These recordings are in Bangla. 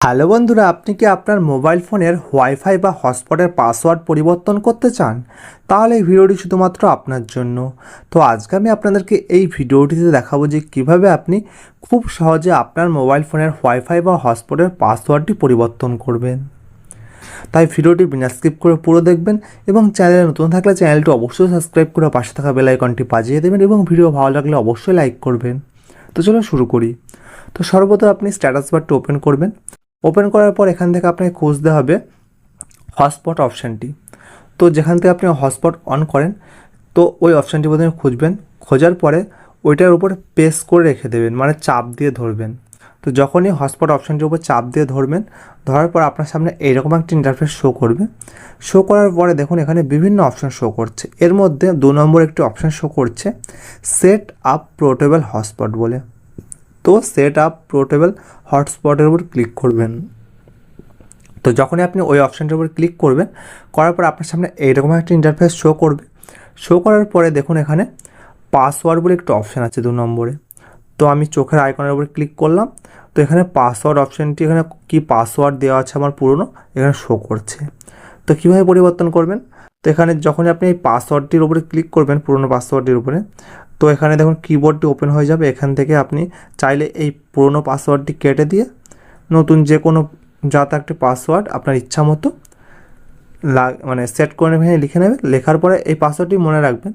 হ্যালো বন্ধুরা, আপনি কি আপনার মোবাইল ফোনের ওয়াইফাই বা হটস্পটের পাসওয়ার্ড পরিবর্তন করতে চান? তাহলে এই ভিডিওটি শুধুমাত্র আপনার জন্য। তো আজকে আমি আপনাদেরকে এই ভিডিওটিতে দেখাবো যে কীভাবে আপনি খুব সহজে আপনার মোবাইল ফোনের ওয়াইফাই বা হটস্পটের পাসওয়ার্ডটি পরিবর্তন করবেন। তাই ভিডিওটি বিনা স্কিপ করে পুরো দেখবেন এবং চ্যানেলে নতুন থাকলে চ্যানেলটি অবশ্যই সাবস্ক্রাইব করে পাশে থাকা বেল আইকনটি বাজিয়ে দেবেন এবং ভিডিও ভালো লাগলে অবশ্যই লাইক করবেন। তো চলো শুরু করি। তো সর্বপ্রথম আপনি স্ট্যাটাস বারটি ওপেন করবেন। ওপেন করার পর এখান থেকে আপনাকে খুঁজতে হবে হটস্পট অপশানটি তো যেখান থেকে আপনি হটস্পট অন করেন, তো ওই অপশানটি প্রথমে খুঁজবেন। খোঁজার পরে ওইটার উপর পেস করে রেখে দেবেন মানে চাপ দিয়ে ধরবেন। তো যখনই হটস্পট অপশানটির উপর চাপ দিয়ে ধরবেন, ধরার পর আপনার সামনে এইরকম একটা ইন্টারফেস শো করবে। শো করার পরে দেখুন এখানে বিভিন্ন অপশান শো করছে। এর মধ্যে দু নম্বর একটি অপশান শো করছে সেট আপ পোর্টেবল হটস্পট বলে। তো সেট আপ পোর্টেবল হটস্পটের উপর ক্লিক করবেন। তো যখনই আপনি ওই অপশানটার উপর ক্লিক করবেন, করার পর আপনার সামনে এইরকম একটা ইন্টারফেস শো করবে। শো করার পরে দেখুন এখানে পাসওয়ার্ড বলে একটু অপশান আছে দু নম্বরে। তো আমি চোখের আইকনের উপর ক্লিক করলাম। তো এখানে পাসওয়ার্ড অপশানটি এখানে কি পাসওয়ার্ড দেওয়া আছে আমার পুরনো, এখানে শো করছে। তো কীভাবে পরিবর্তন করবেন? তো এখানে যখনই আপনি এই পাসওয়ার্ডটির উপরে ক্লিক করবেন, পুরনো পাসওয়ার্ডটির উপরে তো এখানে দেখুন কিবোর্ডটি ওপেন হয়ে যাবে। এখান থেকে আপনি চাইলে এই পুরনো পাসওয়ার্ডটি কেটে দিয়ে নতুন যে কোনো যা যাতে একটি পাসওয়ার্ড আপনার ইচ্ছা মতো মানে সেট করে নেবেন, লিখে নেবেন। লেখার পরে এই পাসওয়ার্ডটি মনে রাখবেন।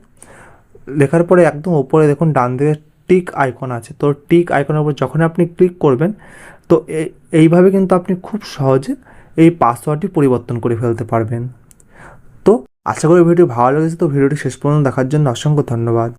লেখার পরে একদম ওপরে দেখুন ডান দিকে টিক আইকন আছে। তো টিক আইকনের উপর যখন আপনি ক্লিক করবেন, তো এই- এইভাবে কিন্তু আপনি খুব সহজে এই পাসওয়ার্ডটি পরিবর্তন করে ফেলতে পারবেন। তো আশা করি ভিডিওটি ভালো লেগেছে। তো ভিডিওটি শেষ পর্যন্ত দেখার জন্য অসংখ্য ধন্যবাদ।